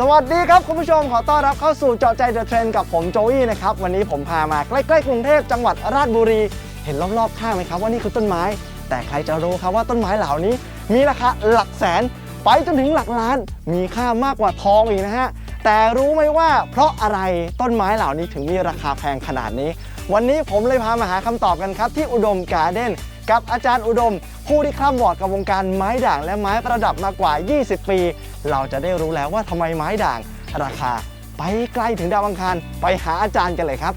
สวัสดีครับ คุณผู้ชมขอต้อนรับเข้าสู่เจาะใจเดอะเทรนกับผมโจวี่นะครับ วันนี้ผมพามาใกล้ๆกรุงเทพจังหวัดราชบุรี เห็นรอบๆข้างไหมครับว่านี่คือต้นไม้ แต่ใครจะรู้ครับว่าต้นไม้เหล่านี้ มีราคาหลักแสน ไปจนถึงหลักล้าน มีค่ามากกว่าทองอีกนะฮะแต่รู้ไหมว่าเพราะอะไรต้นไม้เหล่านี้ถึงมีราคาแพงขนาดนี้ วันนี้ผมเลยพามาหาคำตอบกันครับ ที่อุดมการ์เด้นกับอาจารย์อุดม ผู้ที่คร่ำวอดกับวงการไม้ด่างและไม้ประดับมากว่า 20 ปี เราจะได้รู้แล้วว่าทำไมไม้ด่าง ราคาไปไกลถึงดาวอังคารไปหาอาจารย์กันเลยครับ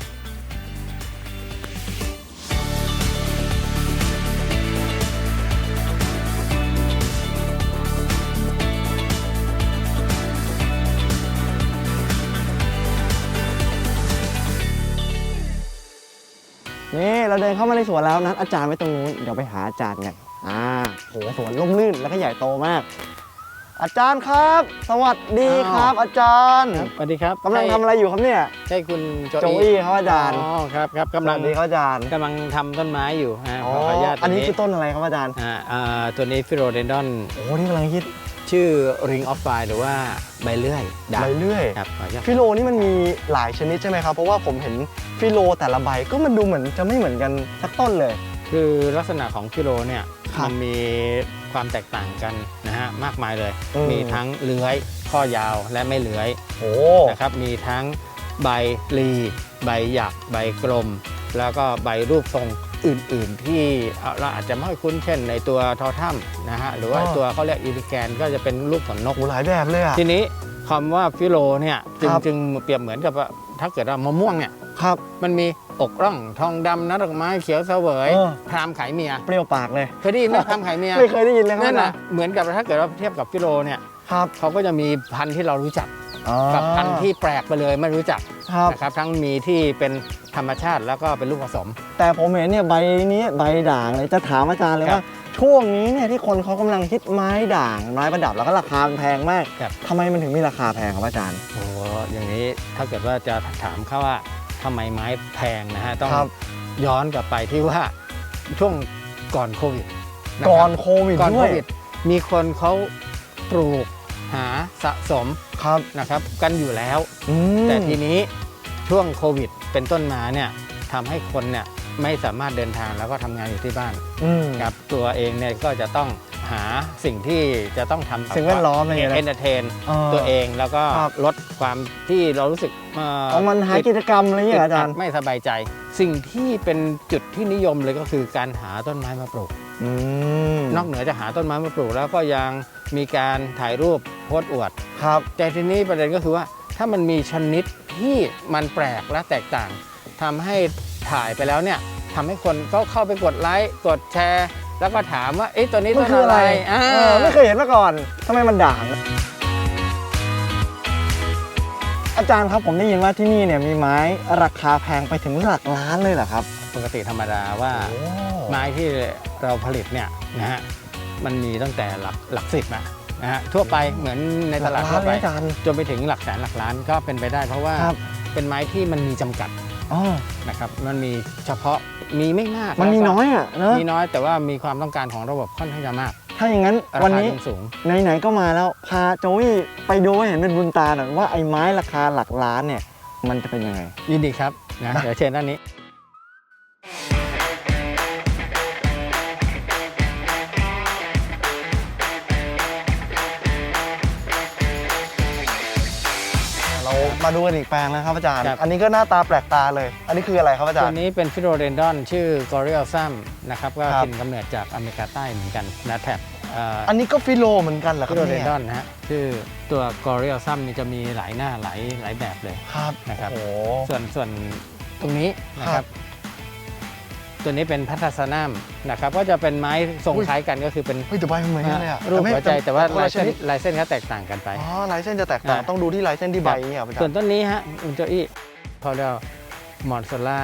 นี่เราเดินเข้ามาในสวนแล้วนัดอาจารย์ไว้ตรงนู้นเดี๋ยวไปหาอาจารย์กัน อ่าโหสวนร่มรื่นแล้วก็ใหญ่โตมาก อาจารย์ครับ สวัสดีครับ อาจารย์สวัสดีครับกำลังทำอะไรอยู่ครับเนี่ย ใช่คุณโจโจอี้ครับอาจารย์อ๋อครับครับสกำลัวังสดีครับอาจารย์กำลังทำต้นไม้อยู่ฮะอ๋อขออนุญาตอันนี้ตรงคือต้นอะไรครับอาจารย์อ่าอ่าตัวนี้ฟิโรเดนดอนโอ้นี่กำลังฮิตชื่อ Ring of Fire หรือว่าใบเลื่อยด่างใบเลื่อยครับขออนุญาตฟิโลนี่มันมีหลายชนิดใช่ไหมครับ เพราะว่าผมเห็นฟิโลแต่ละใบก็มันดูเหมือนจะไม่เหมือนกันสักต้นเลย คือลักษณะของฟิโรเนี่ย ครับมันมีความแตกต่างกันนะฮะมากมายเลย อืม มีทั้งเลื้อยข้อยาวและไม่เลื้อยโอ้นะครับมีทั้งใบรีใบหยักใบกลม แล้วก็ใบรูปทรงอื่นๆ ที่เราอาจจะไม่ค่อยคุ้นเช่น ในตัวทอถ้ำนะฮะหรือว่าตัวเขาเรียกอีลิแกนก็จะเป็นรูปของนก โหหลายแบบเลยอะทีนี้ คำว่าฟิโลเนี่ยจึงครับ จึงเปรียบเหมือนกับว่าถ้าเกิดว่ามะม่วงเนี่ยครับ มันมีอกร่องทองดำน้ำดอกไม้เขียวเสวยเออ พรามไขเมียเปรี้ยวปากเลย เคยได้ยินไหมพรามไขเมียไม่เคยได้ยินเลยครับนั่นอาจาน่ะรย์เหมือนกับถ้าเกิดว่าเทียบกับฟิโลเนี่ยครับเขาก็จะมีพันธุ์ที่เรารู้จักอ๋อกับพันธุ์ที่แปลกไปเลยไม่รู้จักครับ นะครับทั้งมีที่เป็นธรรมชาติแล้วก็เป็นลูกผสม แต่ผมเห็นเนี่ยใบนี้ใบด่างเลยจะถามอาจารย์เลยครับ ว่า ช่วงนี้เนี่ยที่คนเขากำลังฮิตไม้ด่างไม้ประดับแล้วก็ราคาแพงมากครับ ทำไมมันถึงมีราคาแพงครับอาจารย์ โอ้โหอย่างนี้ถ้าเกิดว่าจะถามเขาว่าทำไมไม้แพงนะฮะ ต้องครับ ย้อนกลับไปที่ว่าช่วงก่อนโควิดะครับก่อนโควิดก่อนด้โควยวิด มีคนเขาปลูกหาสะสมครับนะครับกันอยู่แล้ว อืมแต่ทีนี้ช่วงโควิดเป็นต้นมาเนี่ยทำให้คนเนี่ย ไม่สามารถเดินทางแล้วก็ทำงานอยู่ที่บ้านอืม ครับตัวเองเนี่ยก็จะต้องหาสิ่งที่จะต้องทำสิ่งแวดล้อมอะไรอย่างเงี้ยนะ เอนเตอร์เทนเออตัวเองแล้วก็ครับ ลดความที่เรารู้สึกเอ่อเอามันหากิจกรรมอะไรอย่างเงี้ยอาจารย์ไม่สบายใจ สิ่งที่เป็นจุดที่นิยมเลยก็คือการหาต้นไม้มาปลูก อืมนอกเหนือจะหาต้นไม้มาปลูกแล้วก็ยังมีการถ่ายรูปโพสต์อวด ครับ แต่ทีนี้ประเด็นก็คือว่าถ้ามันมีชนิดที่มันแปลกและแตกต่างทำให้ ถ่ายไปแล้วเนี่ยทำให้คนก็เข้าไปกดไลค์กดแชร์ แล้วก็ถามว่าเอ๊ะตัวนี้มัต้นนคืออะอะไรไรอ่าเออไม่เคยเห็นมาก่อนทำไมมันด่าง อาจารย์ครับผมได้ยินว่าที่นี่เนี่ยมีไม้ราคาแพงไปถึงหลักล้านเลยเหรอครับปกติธรรมดาว่า ไม้ที่เราผลิตเนี่ยนะฮะมันมีตั้งแต่หลักหลักสิบอะนะฮะทั่วไปเหมือนในตลาดหทั่กวล้านไป เลยอาจารย์ จนไปถึงหลักแสนหลักล้านก็เป็นไปได้เพราะว่าครับ เป็นไม้ที่มันมีจำกัดอ๋อนะครับมันมีเฉพาะมีไม่มากมันมีแล้วก็น้อยอะเนอะมีน้อยแต่ว่ามีความต้องการของระบบค่อนข้างจะมากถ้าอย่างนั้นราวันคานี้จึงสูงไหนๆก็มาแล้วพาโจวี่ไปดูให้เห็นเป็นบุญตาหน่อยว่าไอ้ไม้ราคาหลักล้านเนี่ย มันจะเป็นยังไงยินดีครับนะเดี๋ยวเชิญด้านนี้ มาดูกันอีกแปลงแล้วครับอาจารย์ ครับ อันนี้ก็หน้าตาแปลกตาเลย อันนี้คืออะไรครับอาจารตัวย์ นี้เป็นฟิโรเดนดอนชื่อกอริ a ลซัมนะครับก็ครับกินกำเนิดจากอเมริกาใต้เหมือนกันนะแถบอันนี้ก็ฟิโลเหมือนกันเหรอคฟิรับโรเดนเนี่ยดอนนะฮะชื่อตัวกอริ a ลซัมนี่จะมีหลายหน้าหลายหลายแบบเลย ครับนะครับ โอ้โห ส่วนส่วนตรงนี้นะคครัรับบ ตัวนี้เป็นพัทสนามนะครับก็จะเป็นไม้ทรงอุ้ยคล้ายกันก็คือเป็นเฮ้ยแต่ใบมันเหมือนกันเลยอะรูปหัวใจแต่ว่าคนลายละชเส้นนิดลายเส้นเขาแตกต่างกันไปอ๋อลายเส้นจะแตกต่างอ่าต้องดูที่ลายเส้นที่ใบเนี่ยครับอาจารส่วนย์ต้นนี้ฮะคุณโจอี้เขาเรียกมอนโซล่า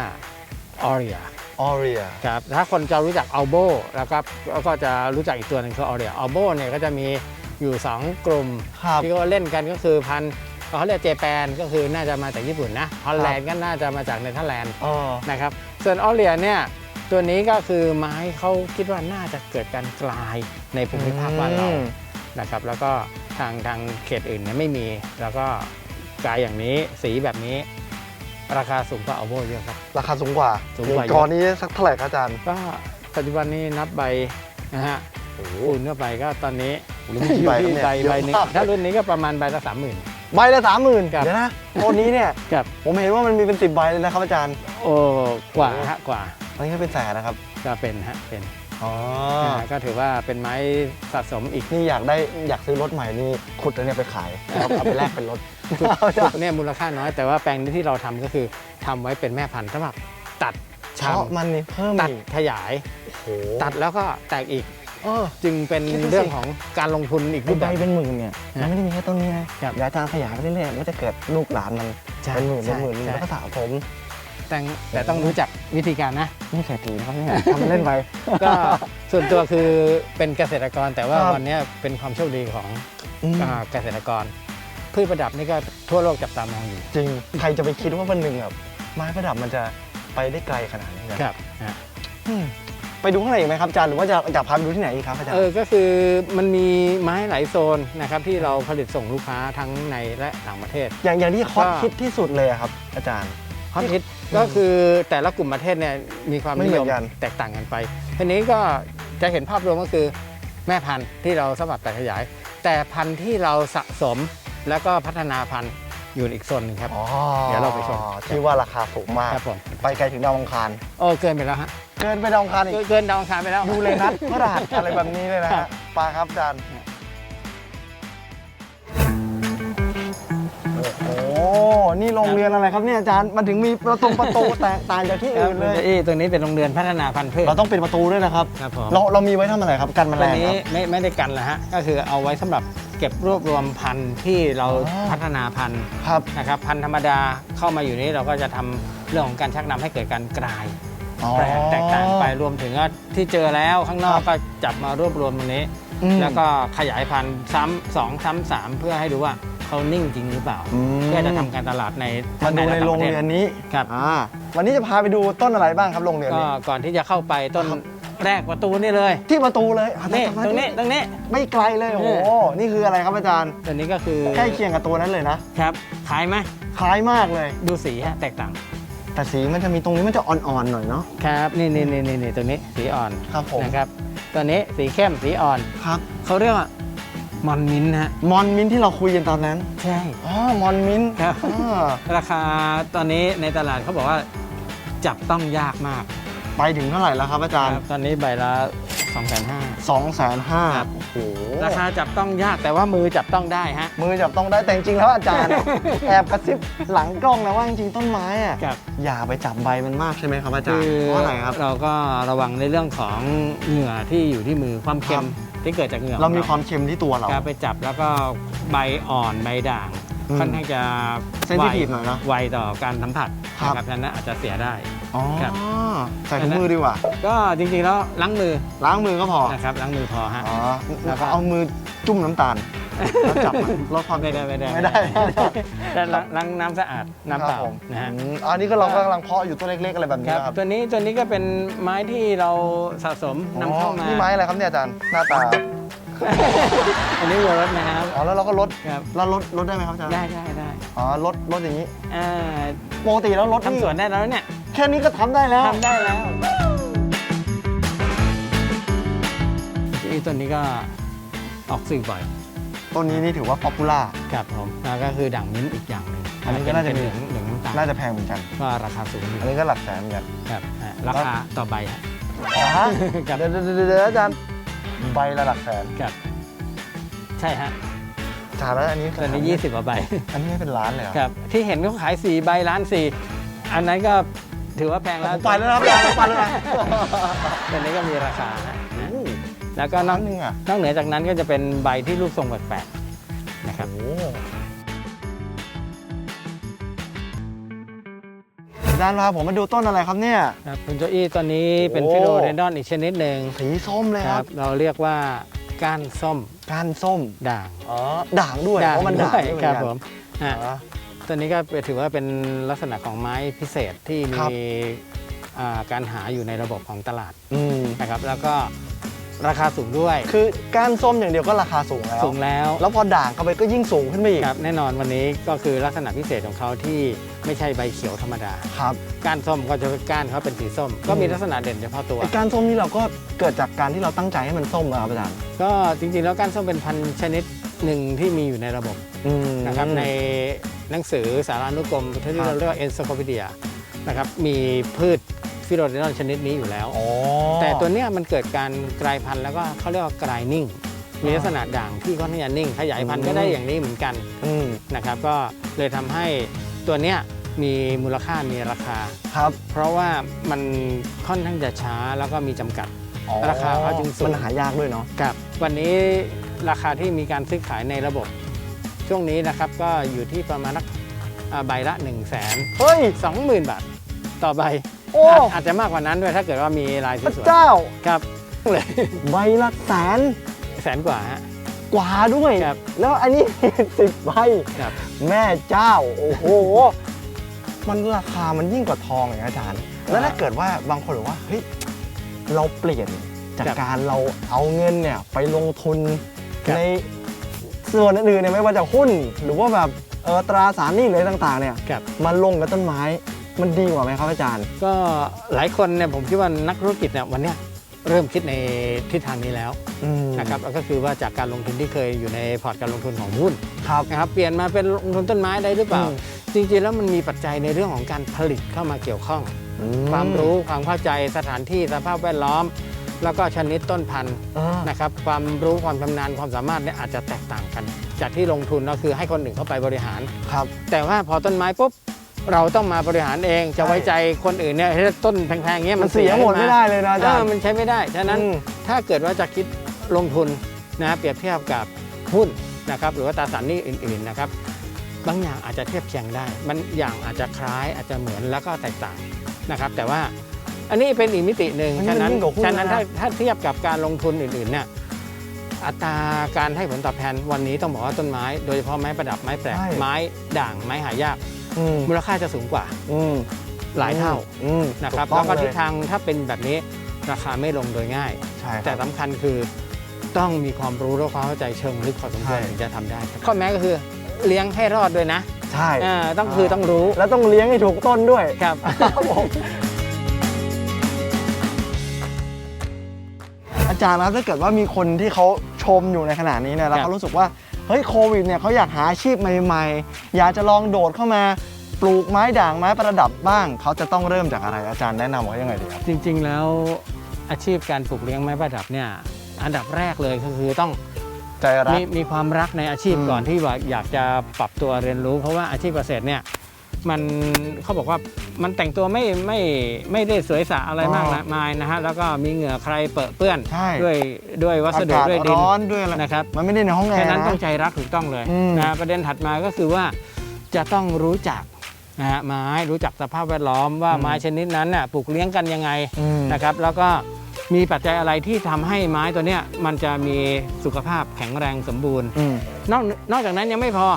ออริอาออเรียครับถ้าคนจะรู้จักอัลโบแล้วก็แล้วก็จะรู้จักอีกตัวหนึ่งคือออเรียอัลโบเนี่ยก็จะมีอยู่ 2 กลุ่มครับที่เขาเล่นกันก็คือพันธุ์เขาเรียกเจแปนก็คือน่าจะมาจากญี่ปุ่นนะฮอลแลนด์ก็น่าจะมาจากเนเธอร์แลนด์อ๋อนะครับส่วนออเรียเนี่ย ตัวนี้ก็คือไม้เขาคิดว่าน่าจะเกิดการกลายในภูมิภาคบ้านเราอืมนะครับ แล้วก็ทางทางเขตอื่นเนี่ยไม่มี แล้วก็กายอย่างนี้สีแบบนี้ ราคาสูงกว่าอัลโบเยอะครับ ราคาสูงกว่าสูงกว่าอย่กอนี้สักเท่าไหร่ครับอาจารย์ ก็ปัจจุบันนี้นับใบนะฮะโอ้โหคูณเข้าไปก็ตอนนี้หรือมีกี่อยู่ใบครับที่เนี่ยใบเยอะใบหนึงมากถ้ารุ่นนี้ก็ประมาณใบละสามหมื่นใบละสามหมื่นครับเดี๋ยวนะต้นนี้เนี่ยครับผมเห็นว่ามันมีเป็นสิบใบเลยนะครับอาจารย์ โอ้กว่าฮะกว่า อันนี้ก็เป็นแสนนะครับ ก็เป็นฮะเป็นอ๋อนะฮะก็ถือว่าเป็นไม้สะสมอีกนี่อยากได้อยากซื้อรถใหม่นี่ขุดอันเนี้ยไปขายเอาเอาไปแลกเป็นรถ เนี่ยมูลค่าน้อยแต่ว่าแปลงนี้ที่เราทำก็คือทำไว้เป็นแม่พันธุ์สำหรับตัดเพราะชำมันนี่เพิ่มตัดอีกขยาย โอ้โหตัดแล้วก็แตกอีกเออ จึงเป็นคิดดูสิ เรื่องของการลงทุนอีกไอ้รูปใบแบบ เป็นหมื่นเนี่ยฮะมันไม่ได้มีแค่ต้นนี้นะครับเดี๋ยวอาจารย์ขยายไปเรื่อยๆมันจะเกิดลูกหลานมันใช่เป็นหมื่นเป็นใช่หมื่นใช่ แล้วก็สะสม แต่แต่ต้องรู้จักวิธีการนะ นี่เศรษฐีนะครับเนี่ยทำเล่นไป ก็ส่วนตัวคือเป็นเกษตรกรแต่ว่าครับ วันเนี้ยเป็นความโชคดีของอืมอ่าเกษตรกร พืชประดับนี่ก็ทั่วโลกจับตามองอยู่จริง ใครจะไปคิดว่าวันหนึ่งแบบไม้ประดับมันจะไปได้ไกลขนาดนี้นะครับนะอืมไปดูข้างในอีกไหมครับอาจารย์หรือว่าจะอยากพาไปดูที่ไหนอีกครับอาจารเอย์ อก็คือมันมีไม้หลายโซนนะครับที่เราผลิตส่งลูกค้าทั้งในและต่างประเทศ อย่างอย่างที่ฮอตก็ ฮิตที่สุดเลยอะครับ อาจารย์ ฮอตฮิต ก็คือแต่ละกลุ่มประเทศเนี่ยมีความไม่นิเหมืยอมนกันแตกต่างกันไปทีนี้ก็จะเห็นภาพรวมก็คือแม่พันธุ์ที่เราสำหรับแต่ขยาย แต่พันธุ์ที่เราสะสมแล้วก็พัฒนาพันธุ์อยู่อีกโซนหนึ่งครับอ๋อเดี๋ยวเราไปชมที่ว่าราคาสูงมากครับผมไปไกลถึงดาวอังคารโอ้เกินไปแล้วฮะเกินไปดาวอังคารอีกเกินเกินดาวอังคารไปแล้วดูเลยนัดพระรหัสอะไรแบบนี้เลยนะครัฮะบปลาครับอาจารย์ นี่โรงเรียนอะไรครับเนี่ยอาจารย์ มันถึงมีประตูประตูแตกต่างจากที่ครับอื่นเลยเอ้ตัวนี้เป็นโรงเรือนพัฒนาพันธุ์พืชเราต้องปิดประตูด้วยนะครับ ครับผม เราเรามีไว้ทำอะไรครับ กันแมลตัวงนี้ครับไม่ไม่ได้กันแล้วฮะ ก็คือเอาไว้สำหรับเก็บรวบรวมพันธุ์ที่เราอ๋อพัฒนาพันธุ์ครับนะครับ พันธุ์ธรรมดาเข้ามาอยู่นี้เราก็จะทำเรื่องของการชักนำให้เกิดการกลายอ๋อแปลกแตกต่างไปรวมถึงว่าที่เจอแล้วข้างนอกก็จับมารวบรวมตรงนี้อืมแล้วก็ขยายพันธุ์ซ้ำสองซ้ำสามเพื่อให้ดูว่า เขานิ่งจริงหรือเปล่ามเพื่อจะทำการตลาดในมาดูในและต่โรงประทศเรียนนี้ครับ อ่าวันนี้จะพาไปดูต้นอะไรบ้างครับโรงเรียนก็นี้ ก่อนที่จะเข้าไปต้นครับแรกประตูนี่เลยที่ประตูเลยอะนี่ทำไมตรงนี้ตรงนี้ ไม่ไกลเลยโอ้โหนี่คืออะไรครับอาจารย์ ตัวนี้ก็คือใกล้เคียงกับตัวนั้นเลยนะครับขายไหมคล้ายมากเลย ดูสีฮะแตกต่างแต่สีมันจะมีตรงนี้มันจะอ่อนๆหน่อยเนาะครับนี่นี่นี่นี่นี่ตัวนี้สีอ่อนครับผมนะครับตัวนี้สีเข้มสีอ่อน ครับเขาเรียกว่า มอนมินท์นะฮะ มอนมินท์ที่เราคุยกันตอนนั้นใช่ อ๋อมอนมินท์ครับ อ่าราคาตอนนี้ในตลาดเขาบอกว่าจับต้องยากมากไปถึงเท่าไหร่แล้วครับอาจารย์ครับตอนนี้ใบละ2 5 0 0 0สองแสนห้าครับ โอ้โห ราคาจับต้องยากแต่ว่ามือจับต้องได้ฮะ มือจับต้องได้แต่จริงๆแล้วอาจารย์ แอบกระซิบหลังกล้องนะว่าจริงๆต้นไม้อะครับ อย่าไปจับใบมันมากใช่ไหมครับอาจารคืย์อเพราะอะไรครับ เราก็ระวังในเรื่องของเหงื่อที่อยู่ที่มือความเค็ม ที่เกิดจากเหงื่อเรามีของความเค็มที่ตัวเราครับไปจับแล้วก็ใบอ่อนใบด่างอืมค่อนข้างจะ Sensitive หน่อยนะ ไวต่อการสัมผัสครับ นะครับฉะนั้นอาจจะเสียได้ อ๋อครับ ใส่ถุงมือดีกว่าก็จริงๆแล้วล้างมือล้างมือก็พอนะครับล้างมือพอฮะ อ๋อแล้วก็ เอามือจุ่มน้ำตาล แล้วจับมันลดความไม่ได้ไม่ได้ไม่ได้แต่ล้างล้างน้ำสะอาดน้ำเปล่าครับผมนะฮะ อืมอันนี้ก็เรากำลังเพาะอยู่ตัวเล็กๆอะไรแบบนี้ครับนะครับตัวนี้ตัวนี้ก็เป็นไม้ที่เราสะสมนำเข้ามาอ๋อนี่ไม้อะไรครับเนี่ยอาจารย์หน้าตาอันนี้วัวรถนะครับ อ๋อแล้วเราก็ลดครับ แล้วลดลดได้ไหมครับอาจารย์ได้ได้ได้อ๋อลดลดอย่างนี้อ่าปกติแล้วลดทำสวนได้แล้วเนี่ยแค่นี้ก็ทำได้แล้วทำได้แล้วไอ้ตัวนี้ก็ออกสื่อบ่อย ต้นนี้นี่ถือว่าป๊อปปูล่าครับผมแล้วก็คือด่างมิ้นท์อีกอย่างหนึ่งอันนี้ก็น่าจะเป็มีเหลืองเหลืองน้ำตาลน่าจะแพงเหมือนกัน ก็ราคาสูงอยู่อันนี้ก็หลักแสนเหมือนกันครับอ่าราคาต่อใบฮะ ฮะครับเดี๋ยวเดี๋ยวเดี๋ยวเดี๋ยวอาจารย์ใบละหลักแสนครับ ใช่ฮะจานแล้วอันนี้ตัวนี้ 20กว่าใบ อันนี้ไม่เป็นล้านเลยเหรอครับ ที่เห็นเขาขาย4ใบล้าน4อันนั้นก็ถือว่าแพงผแล้วมไปแล้วนะครับอาจารย์ไปแล้วนะ ตัวนี้ก็มีราคาฮะนะโอ้โห แล้วก็นล้าอกนหนึงอะนอกเหนือจากนั้นก็จะเป็นใบที่รูปทรงแปลกๆนะครับโอ้โหอาจารย์พาผมมาดูต้นอะไรครับเนี่ยครับคุณโจอี้ตัวนี้เป็นโอ้ฟิโลเดนดอนอีกชนิดหนึ่งสีส้มเลยคครัรับบเราเรียกว่าก้านส้ม ก้านส้ม ด่าง อ๋อ ด่างด้วย เพราะมันด่างด้วยด้วยเหมือนคกัรับนผมอะอ๋อตัวนี้ก็ถือว่าเป็นลักษณะของไม้พิเศษที่ครัมีบอ่าการหาอยู่ในระบบของตลาดอืมนะครับ แล้วก็ ราคาสูงด้วย คือก้านส้มอย่างเดียวก็ราคาสูงแล้ว สูงแล้ว แล้วพอด่างเข้าไปก็ยิ่งสูงขึ้นไปอีก ครับแน่นอนวันนี้ก็คือลักษณะพิเศษของเขาที่ไม่ใช่ใบเขียวธรรมดา ครับก้านส้มก็จะก้านเขาเป็นสีส้ม ก็มีลักษณะเด่นเฉพาะตัว ไอ้ก้านส้มนี่เราก็เกิดจากการที่เราตั้งใจให้มันส้มนะครับอาจารย์ก็จริงๆแล้วก้านส้มเป็นพันธุ์ชนิดหนึ่งที่มีอยู่ในระบบอืม นะครับในหนังสือสารานุกรมที่ครับเราเรียกว่า encyclopedia นะครับมีพืช ฟิโลเดนอนชนิดนี้อยู่แล้ว อ๋อแต่ตัวเนี้ยมันเกิดการกลายพันธุ์แล้วก็เขาเรียกว่ากลายนิ่ง มีลักษณะด่างที่ค่อนข้างจะนิ่ง ขยายพันธุ์ก็ได้อย่างนี้เหมือนกันอืมนะครับก็เลยทำให้ตัวเนี้ยมีมูลค่ามีราคา ครับเพราะว่ามันค่อนข้างจะช้าแล้วก็มีจำกัด อ๋อราคาเขาจึงสูง มันหายากด้วยเนาะกับวันนี้ราคาที่มีการซื้อขายในระบบ ช่วงนี้นะครับก็อยู่ที่ประมาณนักอ่าใบละ1 2 0 0 0 เฮ้ย0บาท ต่อใบ โอ้อาจอาจจะมากกว่านั้นด้วยถ้าเกิดว่ามีลายสพระวยเจ้า ๆครับเลย ใบละแสนแสนกว่าฮะ กว่าด้วย ครับแล้วอันนี้ สิบใบครับ แม่เจ้า โอ้โห มันราคามันยิ่งกว่าทองอย่างอาจารย์ แล้วถ้าเกิดว่าบางคนบอกว่า เฮ้ย เราเปลี่ยนจากการเราเอาเงินเนี่ยไปลงทุนในส่วนอื่นๆเนี่ยไม่ว่าจะหุ้น หรือว่าแบบเออตราสารหนี้หรืออะไรต่างๆเนี่ย ครับ มาลงกับต้นไม้ มันดีกว่าไหมครับอาจารย์ ก็หลายคนเนี่ยผมคิดว่านักธุรกิจเนี่ยวันเนี้ยเริ่มคิดในทิศทางนี้แล้วอืมนะครับก็คือว่าจากการลงทุนที่เคยอยู่ในพอร์ตการลงทุนของหุ้นครับ นะครับเปลี่ยนมาเป็นลงทุนต้นไม้ได้หรือเปล่า อืม จริงๆแล้วมันมีปัจจัยในเรื่องของการผลิตเข้ามาเกี่ยวข้อง อืความรู้ความเข้าใจสถานที่สภาพแวดล้อม แล้วก็ชนิดต้นพันธุ์อ่านะครับความรู้ความชำนาญความสามารถเนี่ยอาจจะแตกต่างกัน จากที่ลงทุนก็คือให้คนอื่นเข้าไปบริหาร ครับ แต่ว่าพอต้นไม้ปุ๊บ เราต้องมาบริหารเองจะใช่ไว้ใจคนอื่นเนี่ยให้ต้นแพงๆเงี้ยมัมันนเสียหมดไม่ได้เลยนะอาจารอ่าย์มันใช้ไม่ได้ ฉะนั้นอืมถ้าเกิดว่าจะคิดลงทุนนะเปรียบเทียบกับหุ้นนะครับหรือว่าตราสารหนี้อื่นๆนะครับบางอย่างอาจจะเทียบเคียงได้ มันอย่างอาจจะคล้ายอาจจะเหมือนแล้วก็แตกต่างนะครับ แต่ว่าอันนี้เป็นอีกมิติหนึ่งอันนี้ฉะนั้นมันยิ่งกว่าหุ้นฉะนั้นนะถ้าถ้าเทียบกับการลงทุนอื่นๆเนี่ยอัตราการให้ผลตอบแทนวันนี้ต้องบอกว่าต้นไม้ โดยเฉพาะไม้ประดับไม้แปลกใช่ไม้ด่างไม้หายาก อืมมูลค่าจะสูงกว่าอืมหลายเท่าอืมนะครับถูแล้วต้องก็เยทิศทางถ้าเป็นแบบนี้ราคาไม่ลงโดยง่าย ใช่แต่ครับสำคัญคือต้องมีความรู้และความเข้าใจเชิงลึกพอสมควรใช่ ถึงจะทำได้ข้อแม้ก็คือเลี้ยงให้รอดด้วยนะใช่ อ่าต้องคือต้องรู้แล้วต้องเลี้ยงให้ถูกต้นด้วย ครับ ครับผมอาจารย์ครับถ้าเกิดว่ามีคนที่เขาชมอยู่ในขณะนี้เนี่ยแล้วครับเขารู้สึกว่า เฮ้ยโควิดเนี่ยเขาอยากหาอาชีพใหม่ๆ อยากจะลองโดดเข้ามาปลูกไม้ด่างไม้ประดับบ้าง เขาจะต้องเริ่มจากอะไรอาจารย์แนะนำว่ายังไงดีครับ จริง ๆ แล้วอาชีพการปลูกเลี้ยงไม้ประดับเนี่ยอันดับแรกเลยก็คือต้องใจรัก มีมีความรักในอาชีพอืมก่อนที่ว่าอยากจะปรับตัวเรียนรู้ เพราะว่าอาชีพเกษตรเนี่ย มันเขาบอกว่ามันแต่งตัวไม่ไม่ไม่ได้สวยสะอะไรมากมายนะฮะแล้วก็มีเหงื่อใครเปอะเปื้อนใช่ ด้วยด้วยวัสดุอากาศด้วยดิน ร้อนด้วยอะไรนะครับ มันไม่ได้ในห้องแอแค่ร์นั้นนะต้องใจรักถูกต้องเลยอืม นะประเด็นถัดมาก็คือว่าจะต้องรู้จักนะฮะไม้รู้จักสภาพแวดล้อมว่าอืมไม้ชนิดนั้นน่ะปลูกเลี้ยงกันยังไงอืม นะครับ แล้วก็ มีปัจจัยอะไรที่ทำให้ไม้ตัวเนี้ยมันจะมีสุขภาพแข็งแรงสมบูรณ์อืมนอกนอกจากนั้นยังไม่พอ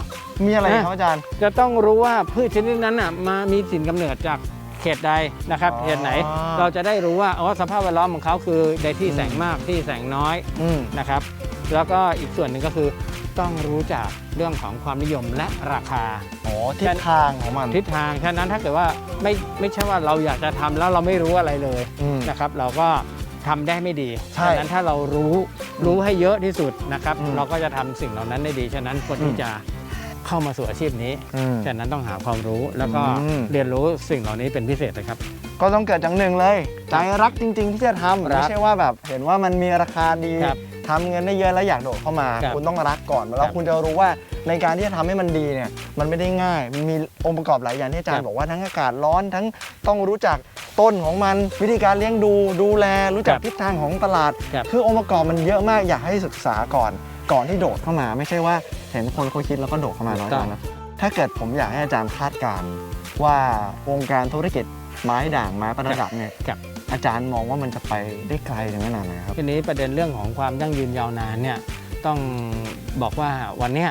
มีอะไรอีกนะครับอาจารย์ จะต้องรู้ว่าพืชชนิดนั้นน่ะมามีถิ่นกำเนิดจากเขตใดนะครับอ๋อเขตไหนเราจะได้รู้ว่าอ๋อสภาพแวดล้อมของเขาคือในที่อืมแสงมากที่แสงน้อยอืมนะครับ แล้วก็อีกส่วนหนึ่งก็คือต้องรู้จักเรื่องของความนิยมและราคาอ๋อทิศทางของมันทิศทางฉะนั้นถ้าเกิดว่าไม่ไม่ใช่ว่าเราอยากจะทำแล้วเราไม่รู้อะไรเลยอืมนะครับ เราก็ ทำได้ไม่ดีใช่ฉะนั้นถ้าเรารู้รู้ให้เยอะที่สุดนะครับ อืม เราก็จะทำสิ่งเหล่านั้นได้ดี ฉะนั้นควรอืที่มจะเข้ามาสู่อาชีพนี้ อืม ฉะนั้นต้องหาความรู้แล้วก็อืม เรียนรู้สิ่งเหล่านี้เป็นพิเศษเลยครับ ก็ต้องเกิดจากหนึ่งเลย ใจรักจริง ๆ ที่จะทำครัไม่บใช่ว่าแบบเห็นว่ามันมีราคาดี ครับ ทำเงินได้เยอะแล้วอยากโดดเข้ามา ครับคุณต้องรักก่อนครัแล้วบคุณจะรู้ว่าในการที่จะทำให้มันดีเนี่ยมันไม่ได้ง่ายมันมีองค์ประกอบหลายอย่างที่อาจารครัย์บบอกว่าทั้งอากาศร้อนทั้งต้องรู้จักต้นของมัน วิธีการเลี้ยงดูดูแล รู้จักครับทิศทางของตลาดครับคือองค์ประกอบมันเยอะมากอยากให้ศึกษาก่อน ก่อนที่โดดเข้ามา ไม่ใช่ว่าเห็นคนเขาคิดแล้วก็โดดเข้ามาแล้วกันนะถ้าเกิดผมอยากให้อาจารย์คาดการณ์ว่าวงการธุรกิจไม้ด่างไม้ประดับเนี่ยครับ อาจารย์มองว่ามันจะไปได้ไกลถึงขนาดไหนครับ ทีนี้ประเด็นเรื่องของความยั่งยืนยาวนานเนี่ยต้องบอกว่าวันเนี้ย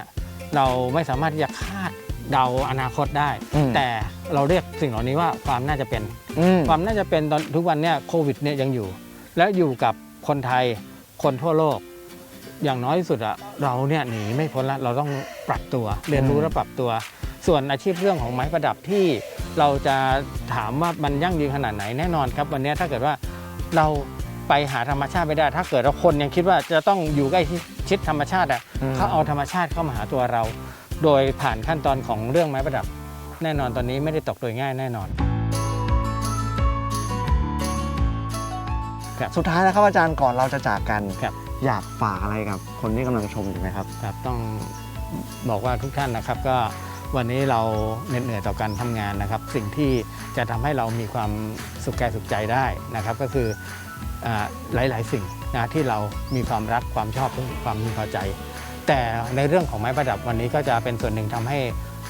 เราไม่สามารถที่จะคาดเดาอนาคตได้ อืม แต่เราเรียกสิ่งเหล่านี้ว่าความน่าจะเป็น อืม ความน่าจะเป็นตอนทุกวันเนี่ยโควิดเนี่ยยังอยู่ แล้วอยู่กับคนไทยคนทั่วโลก อย่างน้อยที่สุดอะเราเนี่ยหนีไม่พ้นละเราต้องปรับตัว เรียนรู้และปรับตัว ส่วนอาชีพเรื่องของไม้ประดับที่ เราจะถามว่ามันยั่งยืนขนาดไหนแน่นอนครับ วันนี้ถ้าเกิดว่าเราไปหาธรรมชาติไม่ได้ ถ้าเกิดว่าคนยังคิดว่าจะต้องอยู่ใกล้ชิดธรรมชาติอะอืมเขาเอาธรรมชาติเข้ามาหาตัวเรา โดยผ่านขั้นตอนของเรื่องไม้ประดับ แน่นอนตอนนี้ไม่ได้ตกโดยง่ายแน่นอนสุดท้ายนะครับอาจารย์ก่อนเราจะจากกันครับ อยากฝากอะไรกับคนที่กำลังชมอยู่ไหมครับ ครับต้องบอกว่าทุกท่านนะครับก็ วันนี้เราเหน็ดเหนื่อยต่อการทำงานนะครับ สิ่งที่จะทำให้เรามีความสุขกายสุขใจได้นะครับ ก็คืออหลาย ๆ สิ่งนะที่เรามีความรักความชอบความพึงพอใจ แต่ในเรื่องของไม้ประดับวันนี้ก็จะเป็นส่วนหนึ่งทำให้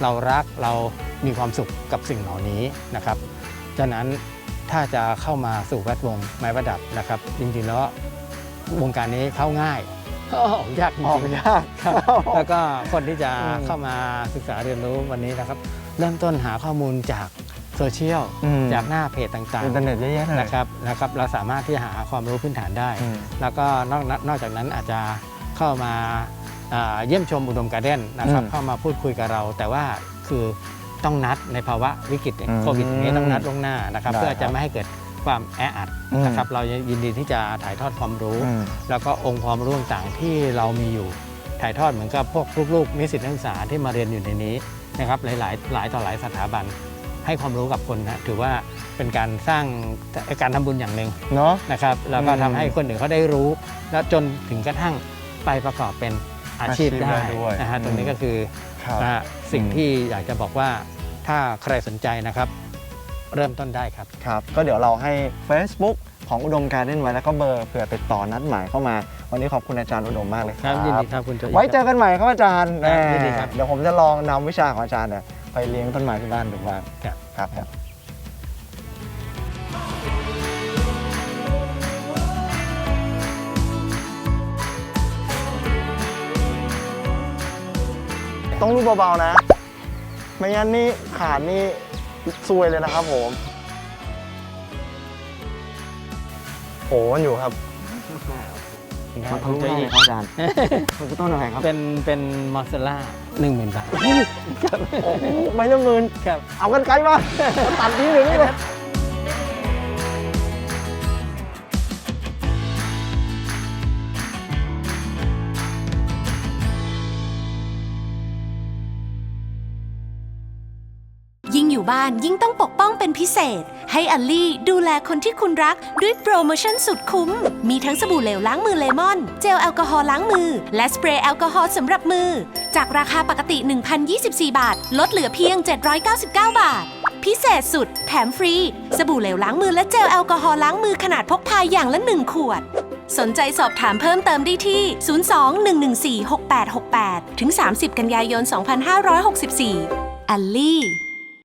เรารักเรามีความสุขกับสิ่งเหล่านี้นะครับฉะนั้นถ้าจะเข้ามาสู่แวดวงไม้ประดับนะครับ จริงๆแล้ววงการนี้เข้าง่าย ออกยากจออกริงๆยากครับแล้วก็คนที่จะอืม เข้ามาศึกษาเรียนรู้วันนี้นะครับ เริ่มต้นหาข้อมูลจากโซเชียลอืมจากหน้าเพจต่างอินเทอร์เน็ตเยอะแยะเลย ๆนะครับนะครับ เราสามารถที่จะหาความรู้พื้นฐานได้ อืม แล้วก็นอกนอกจากนั้นอาจจะเข้ามาอ่าเยี่ยมชมอุดมการ์เด้นนะครับ อืมเข้ามาพูดคุยกับเรา แต่ว่าคือต้องนัดในภาวะวิกฤตอย่างอืมโควิดอย่างนี้ต้องนัดล่วงหน้านะครับ ได้เพื่อครัจะบไม่ให้เกิด ความแออัดอืมนะครับเรายินดีที่จะถ่ายทอดความรู้อืมแล้วก็องค์ความรู้ต่างๆที่เรามีอยู่ถ่ายทอดเหมือนกับพวกลูกๆนิสิตนักศึกษาที่มาเรียนอยู่ในนี้นะครับหลายๆหลายต่อหลายสถาบันให้ความรู้กับคนนะถือว่าเป็นการสร้างการทำบุญอย่างหนึ่งเนาะนะครับแล้วก็อืมทำให้คนอื่นเขาได้รู้ แล้วจนถึงกระทั่งไปประกอบเป็นอาชีพอาชีพได้ได้ด้วยนะฮะอืมตรงนี้ก็คือครับนะฮะสิ่งอืมที่อยากจะบอกว่าถ้าใครสนใจนะครับ เริ่มต้นได้ครับ ครับ ก็เดี๋ยวเราให้ Facebook ของอุดมการเด้นไว้แล้วก็เบอร์เผื่อติดต่อนัดหมายเข้ามา วันนี้ขอบคุณอาจารย์อุดมมากเลยคครัรับบยินดีครับคุณโจอี้ไว้เจครับอกันใหม่ครับอาจารย์ครับแหม่ยินดีครับ เดี๋ยวผมจะลองนำวิชาของอาจารย์เนี่ยไปเลี้ยงต้นไม้ที่บ้านดูบ้างครับ ครับครับต้องรูปเบาๆนะ ไม่งั้นนี่ขาดนี่ ซวยเลยนะครับผมโอ้มันอยู่ครับครับทะคุณลุโจได้เลอี้ยครับอาจารย์มันคือต้นอะไรครับ เป็นเป็นมอสซาร่าหนึ่งหมื่นบาท โอ้โหไม่ละหมื่นครับ เอากันไกลมา ตัดนี้หรือนี่เลย อยู่บ้านยิ่งต้องปกป้องเป็นพิเศษ ให้อัลลี่ดูแลคนที่คุณรักด้วยโปรโมชั่นสุดคุ้ม มีทั้งสบู่เหลวล้างมือเลมอน เจลแอลกอฮอล์ล้างมือ และสเปรย์แอลกอฮอล์สำหรับมือ จากราคาปกติ 1,024 บาท ลดเหลือเพียง 799 บาท พิเศษสุด แถมฟรี สบู่เหลวล้างมือและเจลแอลกอฮอล์ล้างมือขนาดพกพาอย่างละ1ขวดสนใจสอบถามเพิ่มเติมได้ที่ 02-114-6868 ถึง 30 กันยายน 2564 อัลลี่